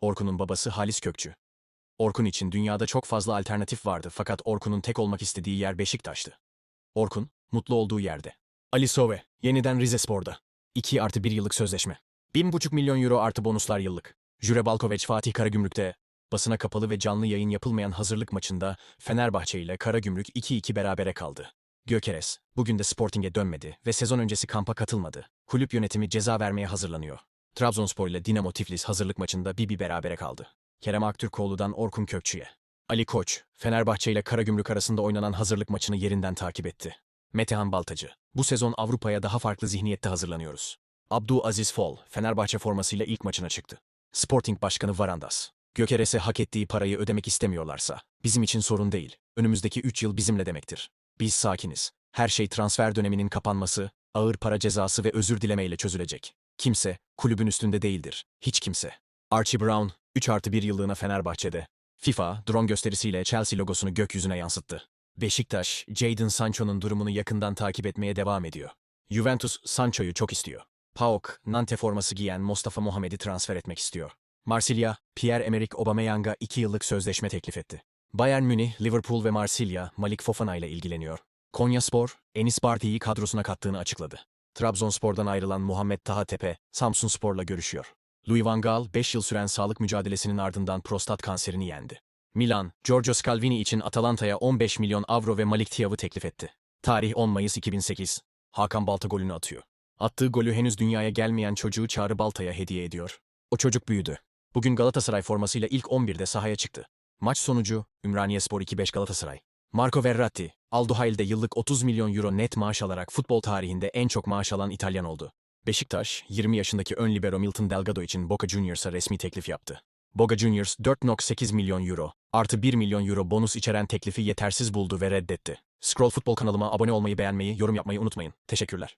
Orkun'un babası Halis Kökçü. Orkun için dünyada çok fazla alternatif vardı fakat Orkun'un tek olmak istediği yer Beşiktaş'tı. Orkun, mutlu olduğu yerde. Ali Sove, yeniden Rize Spor'da. 2 artı 1 yıllık sözleşme. 1,5 milyon euro artı bonuslar yıllık. Jure Balkoveç Fatih Karagümrük'te basına kapalı ve canlı yayın yapılmayan hazırlık maçında Fenerbahçe ile Karagümrük 2-2 berabere kaldı. Gökeres, bugün de Sporting'e dönmedi ve sezon öncesi kampa katılmadı. Kulüp yönetimi ceza vermeye hazırlanıyor. Trabzonspor ile Dinamo Tiflis hazırlık maçında bir bir berabere kaldı. Kerem Aktürkoğlu'dan Orkun Kökçü'ye. Ali Koç, Fenerbahçe ile Karagümrük arasında oynanan hazırlık maçını yerinden takip etti. Metehan Baltacı, bu sezon Avrupa'ya daha farklı zihniyette hazırlanıyoruz. Abdu Aziz Fol, Fenerbahçe formasıyla ilk maçına çıktı. Sporting Başkanı Varandas, Gökeres'e hak ettiği parayı ödemek istemiyorlarsa, bizim için sorun değil, önümüzdeki 3 yıl bizimle demektir. Biz sakiniz. Her şey transfer döneminin kapanması, ağır para cezası ve özür dilemeyle çözülecek. Kimse, kulübün üstünde değildir. Hiç kimse. Archie Brown, 3 artı 1 yıllığına Fenerbahçe'de. FIFA, drone gösterisiyle Chelsea logosunu gökyüzüne yansıttı. Beşiktaş, Jadon Sancho'nun durumunu yakından takip etmeye devam ediyor. Juventus, Sancho'yu çok istiyor. PAOK, Nante forması giyen Mustafa Muhammed'i transfer etmek istiyor. Marsilya, Pierre-Emerick Aubameyang'a 2 yıllık sözleşme teklif etti. Bayern Münih, Liverpool ve Marsilya, Malik Fofana ile ilgileniyor. Konyaspor, Enis Barty'yi kadrosuna kattığını açıkladı. Trabzonspor'dan ayrılan Muhammed Taha Tepe, Samsunspor'la görüşüyor. Louis van Gaal, 5 yıl süren sağlık mücadelesinin ardından prostat kanserini yendi. Milan, Giorgio Scalvini için Atalanta'ya 15 milyon avro ve Malik Tiav'ı teklif etti. Tarih 10 Mayıs 2008. Hakan Balta golünü atıyor. Attığı golü henüz dünyaya gelmeyen çocuğu Çağrı Balta'ya hediye ediyor. O çocuk büyüdü. Bugün Galatasaray formasıyla ilk 11'de sahaya çıktı. Maç sonucu Ümraniyespor 2-5 Galatasaray. Marco Verratti, Alduhail'de yıllık 30 milyon euro net maaş alarak futbol tarihinde en çok maaş alan İtalyan oldu. Beşiktaş, 20 yaşındaki ön libero Milton Delgado için Boca Juniors'a resmi teklif yaptı. Boca Juniors 4.8 milyon euro, artı 1 milyon euro bonus içeren teklifi yetersiz buldu ve reddetti. Scroll Futbol kanalıma abone olmayı, beğenmeyi, yorum yapmayı unutmayın. Teşekkürler.